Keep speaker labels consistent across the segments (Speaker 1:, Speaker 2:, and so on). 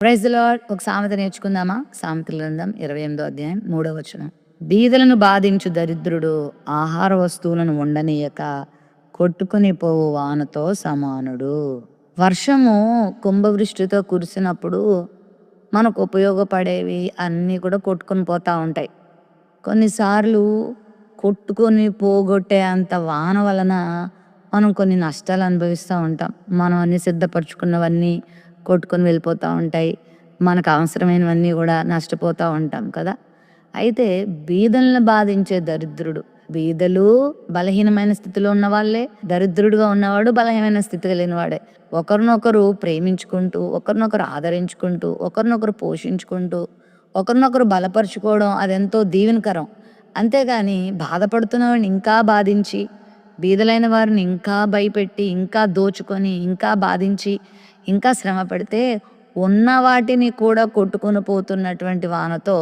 Speaker 1: Praise lord ఒక సామెత నేర్చుకుందామా? సామెతల గ్రంథం ఇరవై ఎనిమిదో అధ్యాయం మూడవ వచనం. బీదలను బాధించు దరిద్రుడు ఆహార వస్తువులను ఉండనీయక కొట్టుకుని పోవు వానతో సమానుడు. వర్షము కుంభవృష్టితో కురిసినప్పుడు మనకు ఉపయోగపడేవి అన్నీ కూడా కొట్టుకొని పోతూ ఉంటాయి. కొన్నిసార్లు కొట్టుకొని పోగొట్టే అంత వాన వలన మనం కొన్ని నష్టాలు అనుభవిస్తూ ఉంటాం. మనం అన్ని సిద్ధపరచుకున్నవన్నీ కొట్టుకొని వెళ్ళిపోతూ ఉంటాయి. మనకు అవసరమైనవన్నీ కూడా నష్టపోతూ ఉంటాం కదా. అయితే బీదలను బాధించే దరిద్రుడు బీదలు బలహీనమైన స్థితిలో ఉన్నవాళ్ళే దరిద్రుడుగా ఉన్నవాడు బలహీనమైన స్థితి కలిగినవాడే ఒకరినొకరు ప్రేమించుకుంటూ ఒకరినొకరు ఆదరించుకుంటూ ఒకరినొకరు పోషించుకుంటూ ఒకరినొకరు బలపరుచుకోవడం అదెంతో దీవెనకరం. అంతేగాని బాధపడుతున్నవాడిని ఇంకా బాధించి బీదలైన వారిని ఇంకా భయపెట్టి ఇంకా దోచుకొని ఇంకా బాధించి ఇంకా శ్రమ పెడితే ఉన్న వాటిని కూడా కొట్టుకుని పోతున్నటువంటి వానతో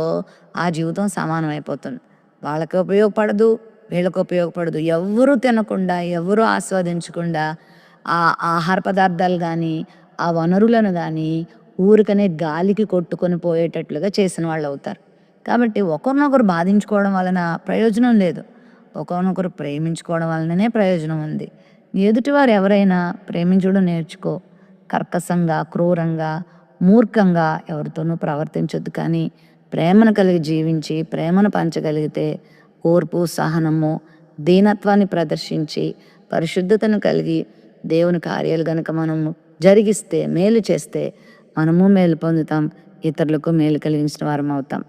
Speaker 1: ఆ జీవితం సమానం అయిపోతుంది వాళ్ళకి ఉపయోగపడదు వీళ్ళకి ఉపయోగపడదు. ఎవరు తినకుండా ఎవరు ఆస్వాదించకుండా ఆ ఆహార పదార్థాలు కానీ ఆ వనరులను కానీ ఊరికనే గాలికి కొట్టుకొని పోయేటట్లుగా చేసిన వాళ్ళు అవుతారు. కాబట్టి ఒకరినొకరు బాధించుకోవడం వలన ప్రయోజనం లేదు. ఒకరినొకరు ప్రేమించుకోవడం వలననే ప్రయోజనం ఉంది. ఎదుటివారు ఎవరైనా ప్రేమించడం నేర్చుకో కర్కశంగా క్రూరంగా మూర్ఖంగా ఎవరితోనూ ప్రవర్తించొద్దు. కానీ ప్రేమను కలిగి జీవించి ప్రేమను పంచగలిగితే ఓర్పు సహనము దీనత్వాన్ని ప్రదర్శించి పరిశుద్ధతను కలిగి దేవుని కార్యాలు గనుక మనము జరిగిస్తే మేలు చేస్తే మనము మేలు పొందుతాం ఇతరులకు మేలు కలిగించిన వారం అవుతాం